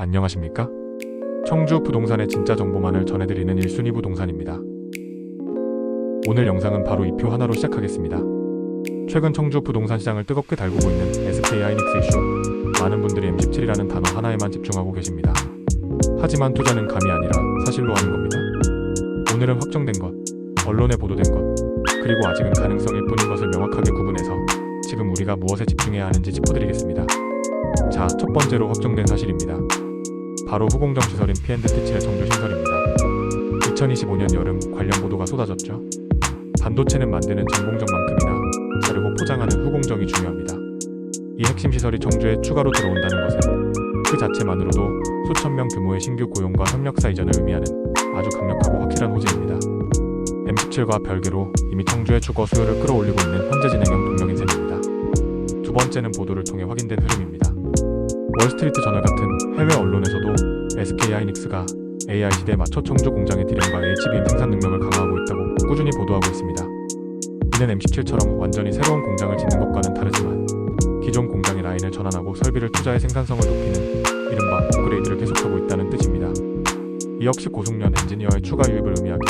안녕하십니까? 청주 부동산의 진짜 정보만을 전해드리는 1순위 부동산입니다. 오늘 영상은 바로 이 표 하나로 시작하겠습니다. 최근 청주 부동산 시장을 뜨겁게 달구고 있는 SK 하이닉스 이슈. 많은 분들이 M17이라는 단어 하나에만 집중하고 계십니다. 하지만 투자는 감이 아니라 사실로 하는 겁니다. 오늘은 확정된 것, 언론에 보도된 것, 그리고 아직은 가능성일 뿐인 것을 명확하게 구분해서 지금 우리가 무엇에 집중해야 하는지 짚어드리겠습니다. 자, 첫 번째로 확정된 사실입니다. 바로 후공정 시설인 P&T7의 정규 신설입니다. 2025년 여름 관련 보도가 쏟아졌죠. 반도체는 만드는 전공정만큼이나 자르고 포장하는 후공정이 중요합니다. 이 핵심 시설이 청주에 추가로 들어온다는 것은 그 자체만으로도 수천 명 규모의 신규 고용과 협력사 이전을 의미하는 아주 강력하고 확실한 호재입니다. M17과 별개로 이미 청주의 주거 수요를 끌어올리고 있는 현재 진행형 동력인 셈입니다. 두 번째는 보도를 통해 확인된 흐름입니다. 월스트리트 저널 같은 해외 언론에서도 SK 하이닉스가 AI 시대에 맞춰 청주 공장의 디램과 HBM 생산 능력을 강화하고 있다고 꾸준히 보도하고 있습니다. 이는 M17처럼 완전히 새로운 공장을 짓는 것과는 다르지만 기존 공장의 라인을 전환하고 설비를 투자해 생산성을 높이는 이른바 업그레이드를 계속하고 있다는 뜻입니다. 이 역시 고숙련 엔지니어의 추가 유입을 의미하기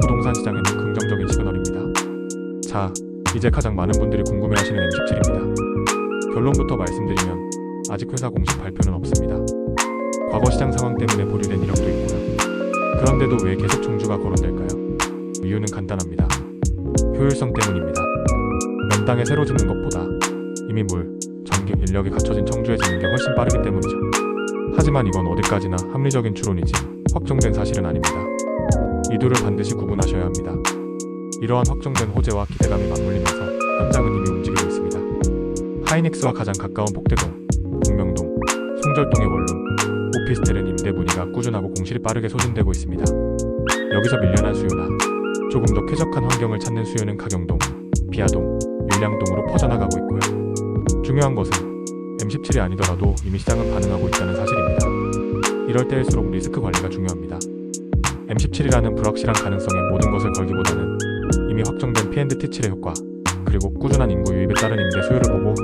부동산 시장에는 긍정적인 시그널입니다. 자, 이제 가장 많은 분들이 궁금해하시는 M17입니다. 결론부터 말씀드리면 아직 회사 공식 발표는 없습니다. 과거 시장 상황 때문에 보류된 이력도 있고요. 그런데도 왜 계속 청주가 거론될까요? 이유는 간단합니다. 효율성 때문입니다. 맨 땅에 새로 짓는 것보다 이미 물, 전기, 인력이 갖춰진 청주에 짓는 게 훨씬 빠르기 때문이죠. 하지만 이건 어디까지나 합리적인 추론이지 확정된 사실은 아닙니다. 이 둘을 반드시 구분하셔야 합니다. 이러한 확정된 호재와 기대감이 맞물리면서 현장은 이미 움직이고 있습니다. 하이닉스와 가장 가까운 복대동, 송절동의 원룸, 오피스텔은 임대 문의가 꾸준하고 공실이 빠르게 소진되고 있습니다. 여기서 밀려난 수요나 조금 더 쾌적한 환경을 찾는 수요는 가경동, 비아동, 일량동으로 퍼져나가고 있고요. 중요한 것은 M17이 아니더라도 이미 시장은 반응하고 있다는 사실입니다. 이럴 때일수록 리스크 관리가 중요합니다. M17이라는 불확실한 가능성에 모든 것을 걸기보다는 이미 확정된 P&T7의 효과, 그리고 꾸준한 인구 유입에 따른 임대 수요를 보고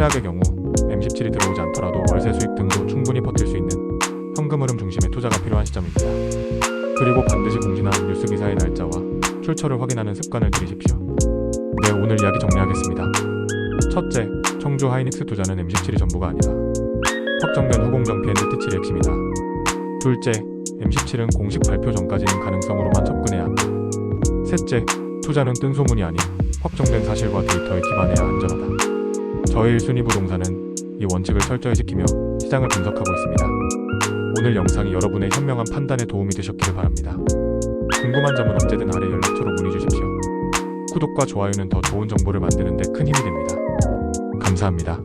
최악의 경우 M17이 들어오지 않더라도 월세 수익 등으로 충분히 버틸 수 있는 현금 흐름 중심의 투자가 필요한 시점입니다. 그리고 반드시 공지나 뉴스 기사의 날짜와 출처를 확인하는 습관을 들이십시오. 네, 오늘 이야기 정리하겠습니다. 첫째, 청주 하이닉스 투자는 M17이 전부가 아니다. 확정된 후공정 P&T7의 핵심이다. 둘째, M17은 공식 발표 전까지는 가능성으로만 접근해야 한다. 셋째, 투자는 뜬 소문이 아닌 확정된 사실과 데이터에 기반해야 안전하다. 저희 1순위 부동산은 이 원칙을 철저히 지키며 시장을 분석하고 있습니다. 오늘 영상이 여러분의 현명한 판단에 도움이 되셨기를 바랍니다. 궁금한 점은 언제든 아래 연락처로 문의 주십시오. 구독과 좋아요는 더 좋은 정보를 만드는 데 큰 힘이 됩니다. 감사합니다.